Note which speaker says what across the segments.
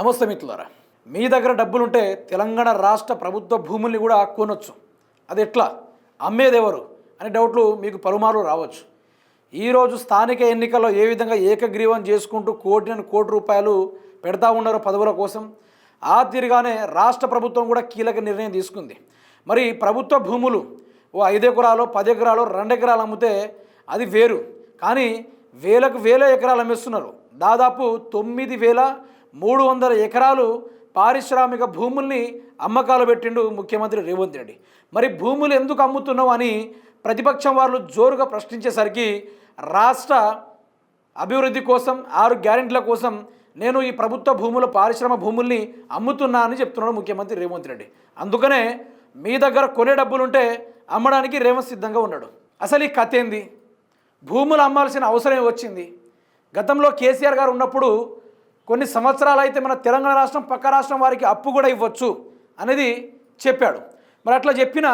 Speaker 1: నమస్తే మిత్రులారా. మీ దగ్గర డబ్బులుంటే తెలంగాణ రాష్ట్ర ప్రభుత్వ భూముల్ని కూడా కొనొచ్చు. అది ఎట్లా? అమ్మేదెవరు? అనే డౌట్లు మీకు పలుమార్లు రావచ్చు. ఈరోజు స్థానిక ఎన్నికల్లో ఏ విధంగా ఏకగ్రీవం చేసుకుంటూ కోటి కోటి రూపాయలు పెడతా ఉన్నారో పదవుల కోసం ఆ తీరుగానే రాష్ట్ర ప్రభుత్వం కూడా కీలక నిర్ణయం తీసుకుంది. మరి ప్రభుత్వ భూములు ఓ ఐదెకరాలు పది ఎకరాలు రెండు ఎకరాలు అమ్మితే అది వేరు. కానీ వేలకు వేల ఎకరాలు అమ్మేస్తున్నారు. దాదాపు తొమ్మిది వేల మూడు వందల ఎకరాలు పారిశ్రామిక భూముల్ని అమ్మకాలు పెట్టిండు ముఖ్యమంత్రి రేవంత్ రెడ్డి. మరి భూములు ఎందుకు అమ్ముతున్నావు అని ప్రతిపక్షం వాళ్ళు జోరుగా ప్రశ్నించేసరికి రాష్ట్ర అభివృద్ధి కోసం ఆరు గ్యారెంటీల కోసం నేను ఈ ప్రభుత్వ భూముల పారిశ్రమ భూముల్ని అమ్ముతున్నా అని చెప్తున్నాడు ముఖ్యమంత్రి రేవంత్ రెడ్డి. అందుకనే మీ దగ్గర కొనే డబ్బులుంటే అమ్మడానికి రేవంత్ సిద్ధంగా ఉన్నాడు. అసలు ఈ కథ ఏంది? భూములు అమ్మాల్సిన అవసరం వచ్చింది. గతంలో కేసీఆర్ గారు ఉన్నప్పుడు కొన్ని సంవత్సరాలు అయితే మన తెలంగాణ రాష్ట్రం పక్క రాష్ట్రం వారికి అప్పు కూడా ఇవ్వచ్చు అనేది చెప్పాడు. మరి అట్లా చెప్పిన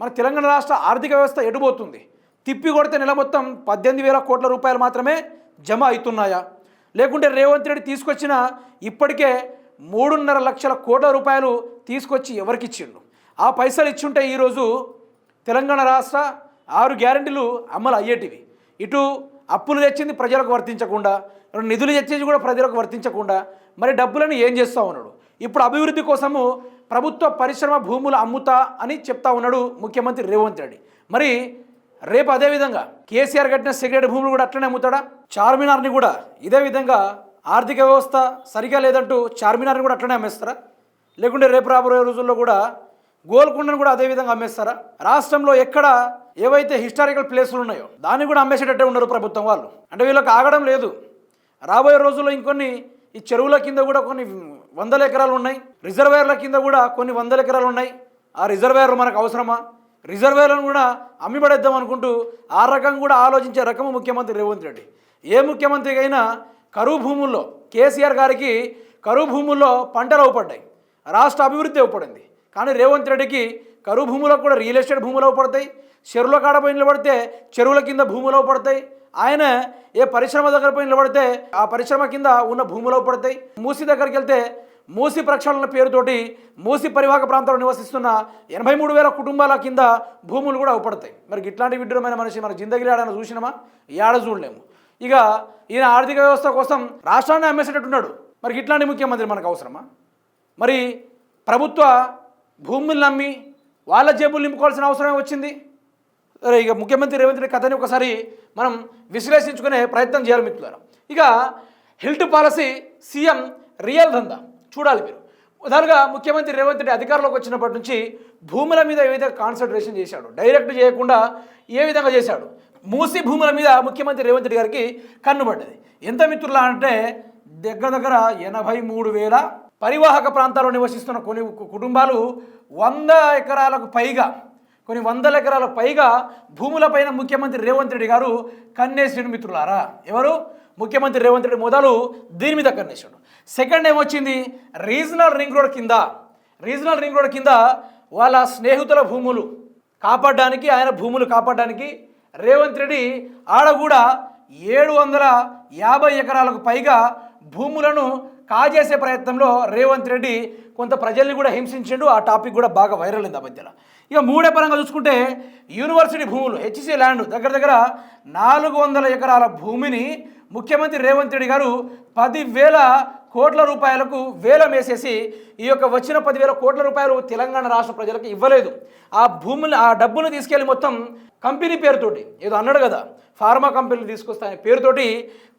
Speaker 1: మన తెలంగాణ రాష్ట్ర ఆర్థిక వ్యవస్థ ఎటుపోతుంది? తిప్పి కొడితే నెల మొత్తం పద్దెనిమిది వేల కోట్ల రూపాయలు మాత్రమే జమ అవుతున్నాయా? లేకుంటే రేవంత్ రెడ్డి తీసుకొచ్చిన ఇప్పటికే మూడున్నర లక్షల కోట్ల రూపాయలు తీసుకొచ్చి ఎవరికి ఇచ్చిండు? ఆ పైసలు ఇచ్చుంటే ఈరోజు తెలంగాణ రాష్ట్ర ఆరు గ్యారెంటీలు అమలు అయ్యేటివి. ఇటు అప్పులు తెచ్చింది ప్రజలకు వర్తించకుండా నిధులు తెచ్చేసి కూడా ప్రజలకు వర్తించకుండా మరి డబ్బులను ఏం చేస్తూ ఉన్నాడు? ఇప్పుడు అభివృద్ధి కోసము ప్రభుత్వ పరిశ్రమ భూములు అమ్ముతా అని చెప్తా ఉన్నాడు ముఖ్యమంత్రి రేవంత్ రెడ్డి. మరి రేపు అదేవిధంగా కేసీఆర్ కట్టిన సిగరెట్ భూములు కూడా అట్లనే అమ్ముతాడా? చార్మినార్ని కూడా ఇదే విధంగా ఆర్థిక వ్యవస్థ సరిగా లేదంటూ చార్మినార్ని కూడా అట్లనే అమ్మేస్తారా? లేకుంటే రేపు రాబోయే రోజుల్లో కూడా గోల్కొండను కూడా అదే విధంగా అమ్మేస్తారా? రాష్ట్రంలో ఎక్కడ ఏవైతే హిస్టారికల్ ప్లేసులు ఉన్నాయో దాన్ని కూడా అమ్మేసేటట్టే ఉన్నారు ప్రభుత్వం వాళ్ళు. అంటే వీళ్ళకి ఆగడం లేదు. రాబోయే రోజుల్లో ఇంకొన్ని ఈ చెరువుల కింద కూడా కొన్ని వందల ఎకరాలు ఉన్నాయి. రిజర్వేర్ల కింద కూడా కొన్ని వందల ఎకరాలు ఉన్నాయి. ఆ రిజర్వేర్లు మనకు అవసరమా? రిజర్వేర్లను కూడా అమ్మిపడేద్దాం అనుకుంటూ ఆ రకం కూడా ఆలోచించే రకము ముఖ్యమంత్రి రేవంత్ రెడ్డి. ఏ ముఖ్యమంత్రి అయినా కరువు భూముల్లో కేసీఆర్ గారికి కరువు భూముల్లో పంటలు అవుపడ్డాయి. రాష్ట్ర అభివృద్ధి అవుపడింది. కానీ రేవంత్ రెడ్డికి కరువు భూములకు కూడా రియల్ ఎస్టేట్ భూములు అవపడతాయి. చెరువుల కాడ నిలబడితే చెరువుల కింద భూములు అవపడతాయి. ఆయన ఏ పరిశ్రమ దగ్గర పోయి నిలబడితే ఆ పరిశ్రమ కింద ఉన్న భూములు పడతాయి. మూసి దగ్గరికి వెళ్తే మూసి ప్రక్షాళన పేరుతోటి మూసి పరివాహక ప్రాంతంలో నివసిస్తున్న ఎనభై మూడు వేల కుటుంబాల కింద భూములు కూడా అవపడతాయి. మరి ఇట్లాంటి విడ్డూరమైన మనిషి మన జిందగిరి ఆడన చూసినామా? ఏడ చూడలేము. ఇక ఈయన ఆర్థిక వ్యవస్థ కోసం రాష్ట్రాన్ని అమ్మేసేటట్టున్నాడు. మరి ఇట్లాంటి ముఖ్యమంత్రి మనకు అవసరమా? మరి ప్రభుత్వ భూములు నమ్మి వాళ్ళ జేబులు నింపుకోవాల్సిన అవసరమే వచ్చింది. ఇక ముఖ్యమంత్రి రేవంత్ రెడ్డి కథని ఒకసారి మనం విశ్లేషించుకునే ప్రయత్నం చేయాలి మిత్రులారా. ఇక హిల్ట్ పాలసీ సీఎం రియల్ దందా చూడాలి మీరు. ఉదాహరణగా ముఖ్యమంత్రి రేవంత్ రెడ్డి అధికారంలోకి వచ్చినప్పటి నుంచి భూముల మీద ఏ విధంగా కాన్సన్ట్రేషన్ చేశాడు డైరెక్ట్ చేయకుండా ఏ విధంగా చేశాడు? మూసి భూముల మీద ముఖ్యమంత్రి రేవంత్ రెడ్డి గారికి కన్నుబడ్డది ఎంత మిత్రులా అంటే దగ్గర దగ్గర ఎనభై మూడు వేల పరివాహక ప్రాంతాల్లో నివసిస్తున్న కొన్ని కుటుంబాలు వంద ఎకరాలకు పైగా కొన్ని వందల ఎకరాల పైగా భూములపైన ముఖ్యమంత్రి రేవంత్ రెడ్డి గారు కన్నేసిన మిత్రులారా. ఎవరు? ముఖ్యమంత్రి రేవంత్ రెడ్డి మొదలు దీని మీద కన్నేసాడు సెకండ్ ఏమొచ్చింది? రీజనల్ రింగ్ రోడ్ కింద రీజనల్ రింగ్ రోడ్ కింద వాళ్ళ స్నేహితుల భూములు కాపాడడానికి ఆయన భూములు కాపాడడానికి రేవంత్ రెడ్డి ఆడ కూడా ఏడు వందల యాభై ఎకరాలకు పైగా భూములను కాజేసే ప్రయత్నంలో రేవంత్ రెడ్డి కొంత ప్రజల్ని కూడా హింసించిండు. ఆ టాపిక్ కూడా బాగా వైరల్ అయింది ఆ మధ్యలో. ఇక మూడే పరంగా చూసుకుంటే యూనివర్సిటీ భూములు హెచ్సి ల్యాండ్ దగ్గర దగ్గర నాలుగు వందల ఎకరాల భూమిని ముఖ్యమంత్రి రేవంత్ రెడ్డి గారు పదివేల కోట్ల రూపాయలకు వేలం వేసేసి ఈ యొక్క వచ్చిన పదివేల కోట్ల రూపాయలు తెలంగాణ రాష్ట్ర ప్రజలకు ఇవ్వలేదు. ఆ భూములు ఆ డబ్బును తీసుకెళ్ళి మొత్తం కంపెనీ పేరుతోటి ఏదో అన్నాడు కదా ఫార్మా కంపెనీలు తీసుకొస్తాయనే పేరుతోటి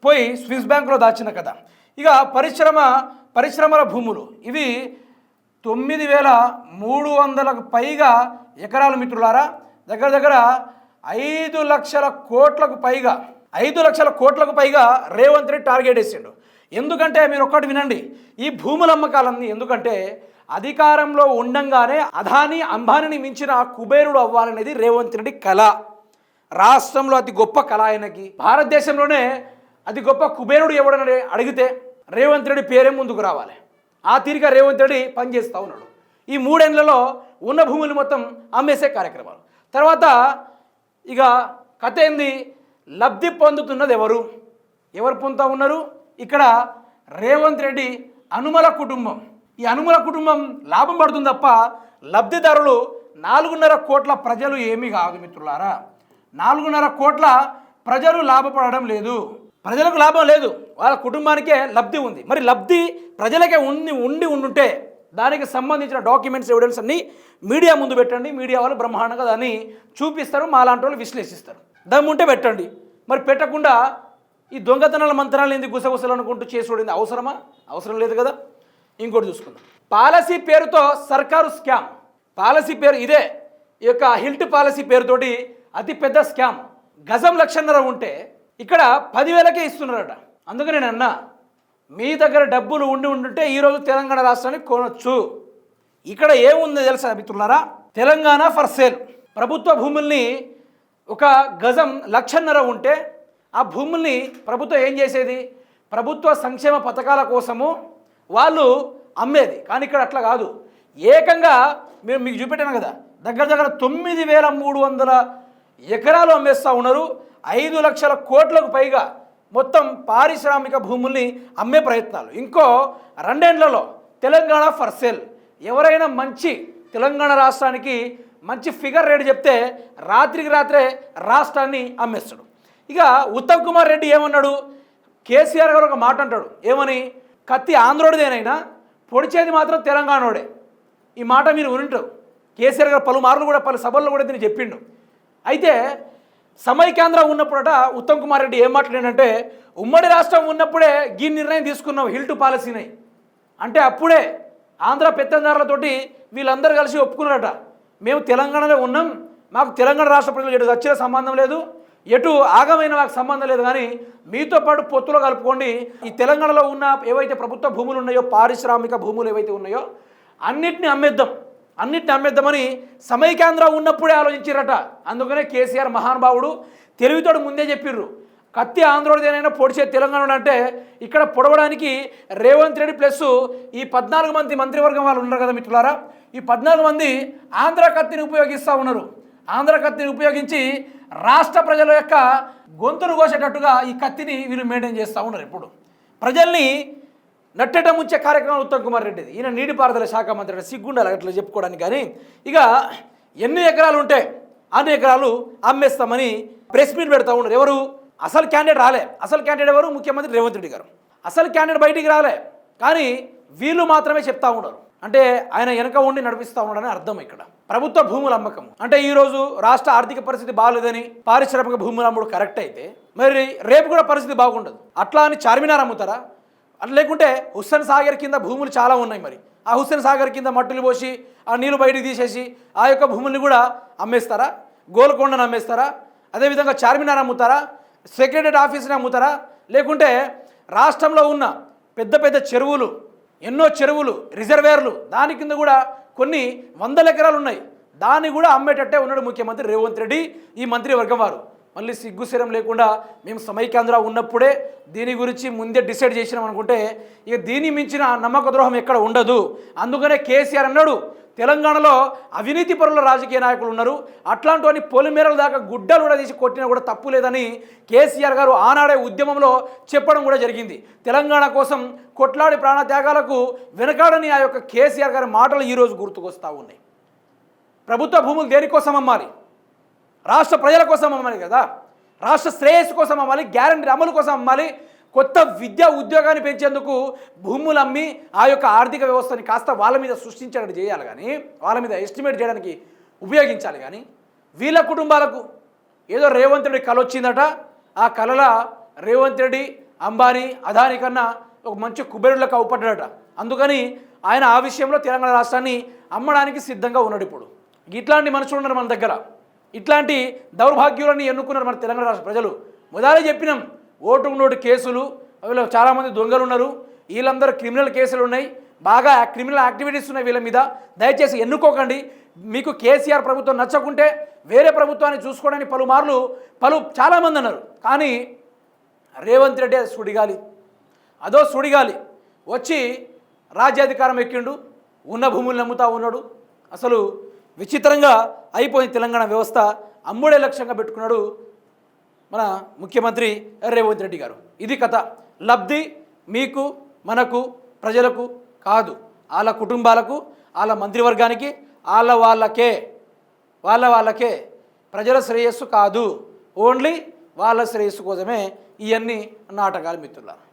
Speaker 1: పోయి స్విస్ బ్యాంక్లో దాచిన కదా ఇక పరిశ్రమ పరిశ్రమల భూములు. ఇవి తొమ్మిది వేల మూడు వందలకు పైగా ఎకరాల మిత్రులారా. దగ్గర దగ్గర ఐదు లక్షల కోట్లకు పైగా ఐదు లక్షల కోట్లకు పైగా రేవంత్ రెడ్డి టార్గెట్ వేసిండు ఎందుకంటే మీరు ఒక్కటి వినండి ఈ భూముల అమ్మకాలన్నీ ఎందుకంటే అధికారంలో ఉండంగానే అధాని అంబానీని మించిన కుబేరుడు అవ్వాలనేది రేవంత్ రెడ్డి కళ. రాష్ట్రంలో అతి గొప్ప కళ ఆయనకి. భారతదేశంలోనే అది గొప్ప కుబేరుడు ఎవడని అడిగితే రేవంత్ రెడ్డి పేరే ముందుకు రావాలి. ఆ తీరిక రేవంత్ రెడ్డి పనిచేస్తూ ఉన్నాడు. ఈ మూడేళ్ళలో ఉన్న భూములు మొత్తం అమ్మేసే కార్యక్రమాలు. తర్వాత ఇక కథ ఏంది? లబ్ధి పొందుతున్నది ఎవరు? ఎవరు పొందుతూ ఉన్నారు? ఇక్కడ రేవంత్ రెడ్డి అనుమల కుటుంబం. ఈ అనుమల కుటుంబం లాభం పడుతుంది తప్ప లబ్ధిదారులు నాలుగున్నర కోట్ల ప్రజలు ఏమీ కాదు మిత్రులారా. నాలుగున్నర కోట్ల ప్రజలు లాభపడడం లేదు. ప్రజలకు లాభం లేదు. వాళ్ళ కుటుంబానికే లబ్ధి ఉంది. మరి లబ్ధి ప్రజలకే ఉండి ఉండి ఉండుంటే దానికి సంబంధించిన డాక్యుమెంట్స్ ఎవిడెన్స్ అన్ని మీడియా ముందు పెట్టండి. మీడియా వాళ్ళు బ్రహ్మాండంగా దాన్ని చూపిస్తారు. మా లాంటి వాళ్ళు విశ్లేషిస్తారు. దమ్ముంటే పెట్టండి. మరి పెట్టకుండా ఈ దొంగతనాల మంత్రాలు ఎందుకు గుసగుసలు అనుకుంటూ చూడింది? అవసరమా? అవసరం లేదు కదా. ఇంకోటి చూసుకుందాం. పాలసీ పేరుతో సర్కారు స్కామ్. పాలసీ పేరు ఇదే. ఈ యొక్క హిల్ట్ పాలసీ పేరుతోటి అతిపెద్ద స్కామ్. గజం లక్షన్నర ఉంటే ఇక్కడ పదివేలకే ఇస్తున్నారట. అందుకని నేను అన్నా మీ దగ్గర డబ్బులు ఉండి ఉండుంటే ఈరోజు తెలంగాణ రాష్ట్రాన్ని కొనొచ్చు. ఇక్కడ ఏముందో తెలుసా మిత్రులారా? Telangana for sale. ప్రభుత్వ భూముల్ని ఒక గజం లక్షన్నర ఉంటే ఆ భూముల్ని ప్రభుత్వం ఏం చేసేది? ప్రభుత్వ సంక్షేమ పథకాల కోసము వాళ్ళు అమ్మేది. కానీ ఇక్కడ అట్లా కాదు. ఏకంగా మేము మీకు చూపెట్టాను కదా దగ్గర దగ్గర తొమ్మిది వేల మూడు వందల ఎకరాలు అమ్మేస్తూ ఉన్నారు. ఐదు లక్షల కోట్లకు పైగా మొత్తం పారిశ్రామిక భూముల్ని అమ్మే ప్రయత్నాలు. ఇంకో రెండేండ్లలో తెలంగాణ ఫర్ సేల్. ఎవరైనా మంచి తెలంగాణ రాష్ట్రానికి మంచి ఫిగర్ రేటు చెప్తే రాత్రికి రాత్రే రాష్ట్రాన్ని అమ్మేస్తాడు. ఇక ఉత్తమ్ కుమార్ రెడ్డి ఏమన్నాడు? కేసీఆర్ గారు ఒక మాట అంటాడు. ఏమని? కత్తి ఆంధ్రోడిదేనైనా? పొడిచేది మాత్రం తెలంగాణోడే. ఈ మాట మీరు వింటారు కేసీఆర్ గారు పలుమార్లు కూడా పలు సభల్లో కూడా దీన్ని చెప్పిండు. అయితే సమైక్యాంధ్ర ఉన్నప్పుడట ఉత్తమ్ కుమార్ రెడ్డి ఏం మాట్లాడాడంటే ఉమ్మడి రాష్ట్రం ఉన్నప్పుడే ఈ నిర్ణయం తీసుకున్నాం హిల్ టు పాలసీని. అంటే అప్పుడే ఆంధ్ర పెత్తందారులతోటి వీళ్ళందరూ కలిసి ఒప్పుకున్నారట. మేము తెలంగాణలో ఉన్నాం మాకు తెలంగాణ రాష్ట్ర ప్రజలు ఎటు వచ్చిన సంబంధం లేదు ఎటు ఆగమైన మాకు సంబంధం లేదు కానీ మీతో పాటు పొత్తులో కలుపుకోండి ఈ తెలంగాణలో ఉన్న ఏవైతే ప్రభుత్వ భూములు ఉన్నాయో పారిశ్రామిక భూములు ఏవైతే ఉన్నాయో అన్నిటిని అమ్మేద్దాం. అన్నిటిని అమ్మేద్దామని సమైకాంధ్ర ఉన్నప్పుడే ఆలోచించారట అందుకనే కేసీఆర్ మహానుభావుడు తెలివితోడు ముందే చెప్పిర్రు. కత్తి ఆంధ్రోదేనైనా పొడిచే తెలంగాణ అంటే ఇక్కడ పొడవడానికి రేవంత్ రెడ్డి ప్లస్ ఈ పద్నాలుగు మంది మంత్రివర్గం వాళ్ళు ఉన్నారు కదా మిత్రులారా. ఈ పద్నాలుగు మంది ఆంధ్ర కత్తిని ఉపయోగిస్తూ ఉన్నారు. ఆంధ్ర కత్తిని ఉపయోగించి రాష్ట్ర ప్రజల యొక్క గొంతును కోసేటట్టుగా ఈ కత్తిని వీళ్ళు మెయింటైన్ చేస్తూ ఉన్నారు ఇప్పుడు. ప్రజల్ని నట్టడం ముంచే కార్యక్రమం ఉత్తమ్ కుమార్ రెడ్డిది. ఈయన నీటిపారుదల శాఖ మంత్రి సిగ్గుండాలి అట్లా చెప్పుకోవడానికి కానీ ఇక ఎన్ని ఎకరాలు ఉంటే అన్ని ఎకరాలు అమ్మేస్తామని ప్రెస్ మీట్ పెడతా ఉన్నారు. ఎవరు? అసలు క్యాండిడేట్ రాలే. అసలు క్యాండిడేట్ ఎవరు? ముఖ్యమంత్రి రేవంత్ రెడ్డి గారు. అసలు క్యాండిడేట్ బయటికి రాలే. కానీ వీళ్ళు మాత్రమే చెప్తా ఉన్నారు. అంటే ఆయన వెనక ఉండి నడిపిస్తూ ఉన్నాడని అర్థం ఇక్కడ. ప్రభుత్వ భూముల అమ్మకం అంటే ఈరోజు రాష్ట్ర ఆర్థిక పరిస్థితి బాగాలేదని పారిశ్రామిక భూములు అమ్ముడు కరెక్ట్ అయితే మరి రేపు కూడా పరిస్థితి బాగుండదు. అట్లా అని చార్మినార్ అమ్ముతారా? అట్లా లేకుంటే హుస్సేన్ సాగర్ కింద భూములు చాలా ఉన్నాయి మరి. ఆ హుస్సేన్ సాగర్ కింద మట్టులు పోసి ఆ నీళ్ళు బయటికి తీసేసి ఆ యొక్క భూముల్ని కూడా అమ్మేస్తారా? గోల్కొండను అమ్మేస్తారా? అదేవిధంగా చార్మినార్ అమ్ముతారా? సెక్రటరీ ఆఫీస్ని అమ్ముతారా? లేకుంటే రాష్ట్రంలో ఉన్న పెద్ద పెద్ద చెరువులు ఎన్నో చెరువులు రిజర్వేర్లు దాని కింద కూడా కొన్ని వందల ఎకరాలు ఉన్నాయి. దాన్ని కూడా అమ్మేటట్టే ఉన్నాడు ముఖ్యమంత్రి రేవంత్ రెడ్డి ఈ మంత్రివర్గం వారు. మళ్ళీ సిగ్గుశరం లేకుండా మేము సమైక్యాంధ్ర ఉన్నప్పుడే దీని గురించి ముందే డిసైడ్ చేసినాం అనుకుంటే ఇక దీని మించిన నమ్మక ద్రోహం ఎక్కడ ఉండదు. అందుకనే కేసీఆర్ అన్నాడు తెలంగాణలో అవినీతి పరుల రాజకీయ నాయకులు ఉన్నారు. అట్లాంటి వాడిని పొలిమేరల దాకా గుడ్డలు కూడా తీసి కొట్టినా కూడా తప్పు లేదని కేసీఆర్ గారు ఆనాడే ఉద్యమంలో చెప్పడం కూడా జరిగింది. తెలంగాణ కోసం కొట్లాడి ప్రాణత్యాగాలకు వెనకాడని ఆ యొక్క కేసీఆర్ గారి మాటలు ఈరోజు గుర్తుకొస్తూ ఉన్నాయి. ప్రభుత్వ భూములు దేనికోసం అమ్మాలి? రాష్ట్ర ప్రజల కోసం అమ్మాలి కదా. రాష్ట్ర శ్రేయస్సు కోసం అమ్మాలి గ్యారంటీ అమలు కోసం అమ్మాలి. కొత్త విద్యా ఉద్యోగాన్ని పెంచేందుకు భూములు అమ్మి ఆ యొక్క ఆర్థిక వ్యవస్థని కాస్త వాళ్ళ మీద సృష్టించడానికి చేయాలి కానీ వాళ్ళ మీద ఎస్టిమేట్ చేయడానికి ఉపయోగించాలి కానీ వీళ్ళ కుటుంబాలకు ఏదో రేవంత్ రెడ్డి కళ వచ్చిందట. ఆ కళల రేవంత్ రెడ్డి అంబానీ అదాని కన్నా ఒక మంచి కుబేరులకు అవుపడ్డాడట అందుకని ఆయన ఆ విషయంలో తెలంగాణ రాష్ట్రాన్ని అమ్మడానికి సిద్ధంగా ఉన్నాడు ఇప్పుడు. ఇట్లాంటి మనుషులు ఉన్నారు మన దగ్గర. ఇట్లాంటి దౌర్భాగ్యులని ఎన్నుకున్నారు మన తెలంగాణ రాష్ట్ర ప్రజలు. మొదలే చెప్పినాం ఓటు నోటు కేసులు వీళ్ళు చాలామంది దొంగలు ఉన్నారు వీళ్ళందరూ క్రిమినల్ కేసులు ఉన్నాయి. బాగా క్రిమినల్ యాక్టివిటీస్ ఉన్నాయి వీళ్ళ మీద. దయచేసి ఎన్నుకోకండి. మీకు కేసీఆర్ ప్రభుత్వం నచ్చకుంటే వేరే ప్రభుత్వాన్ని చూసుకోవడానికి పలుమార్లు పలు చాలామంది అన్నారు కానీ రేవంత్ రెడ్డి అది సుడిగాలి. అదో సుడిగాలి. వచ్చి రాజ్యాధికారం ఎక్కిండు. ఉన్న భూములు నమ్ముతా ఉన్నాడు. అసలు విచిత్రంగా అయిపోయింది తెలంగాణ వ్యవస్థ. అమ్ముడే లక్ష్యంగా పెట్టుకున్నాడు మన ముఖ్యమంత్రి రేవంత్ రెడ్డి గారు. ఇది కథ. లబ్ధి మీకు మనకు ప్రజలకు కాదు. వాళ్ళ కుటుంబాలకు వాళ్ళ మంత్రివర్గానికి వాళ్ళ వాళ్ళకే వాళ్ళ వాళ్ళకే ప్రజల శ్రేయస్సు కాదు. ఓన్లీ వాళ్ళ శ్రేయస్సు కోసమే ఇవన్నీ నాటకాలు మిత్రుల